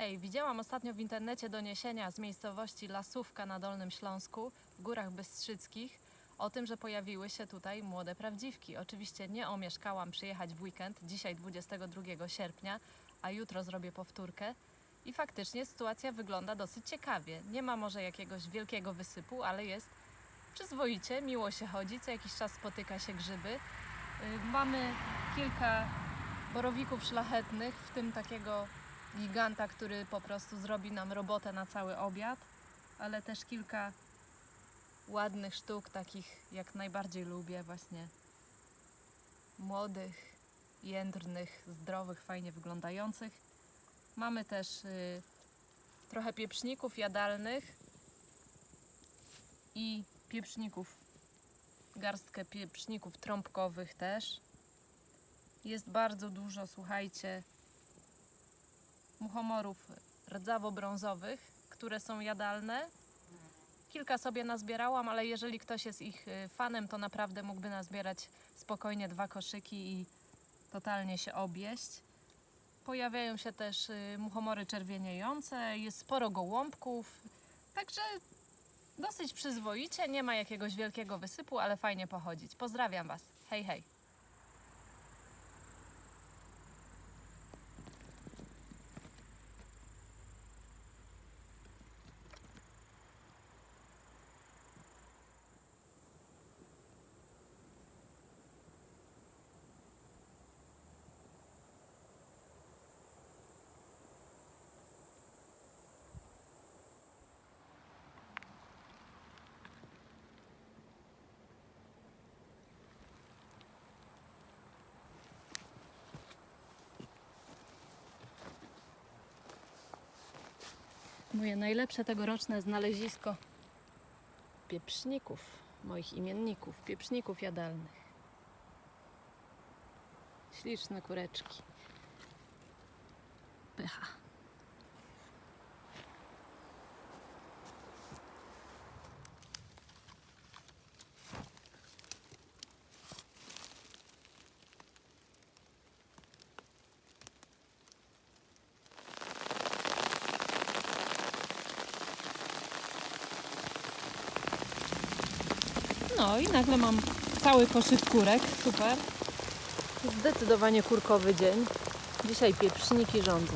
Hej, widziałam ostatnio w internecie doniesienia z miejscowości Lasówka na Dolnym Śląsku, w Górach Bystrzyckich, o tym, że pojawiły się tutaj młode prawdziwki. Oczywiście nie omieszkałam przyjechać w weekend, dzisiaj 22 sierpnia, a jutro zrobię powtórkę. I faktycznie sytuacja wygląda dosyć ciekawie. Nie ma może jakiegoś wielkiego wysypu, ale jest przyzwoicie, miło się chodzi, co jakiś czas spotyka się grzyby. Y, Mamy kilka borowików szlachetnych, w tym takiego giganta, który po prostu zrobi nam robotę na cały obiad, ale też kilka ładnych sztuk, takich jak najbardziej lubię, właśnie młodych, jędrnych, zdrowych, fajnie wyglądających. Mamy też y, trochę pieprzników jadalnych i pieprzników, garstkę pieprzników trąbkowych też. Jest bardzo dużo, słuchajcie, muchomorów rdzawo-brązowych, które są jadalne. Kilka sobie nazbierałam, ale jeżeli ktoś jest ich y, fanem, to naprawdę mógłby nazbierać spokojnie dwa koszyki i totalnie się objeść. Pojawiają się też y, muchomory czerwieniejące, jest sporo gołąbków, także dosyć przyzwoicie, nie ma jakiegoś wielkiego wysypu, ale fajnie pochodzić. Pozdrawiam Was. Hej, hej. Moje najlepsze tegoroczne znalezisko pieprzników, moich imienników, pieprzników jadalnych. Śliczne kureczki. Pycha. No i nagle mam cały koszyk kurek, super. Zdecydowanie kurkowy dzień. Dzisiaj pieprzniki rządzą.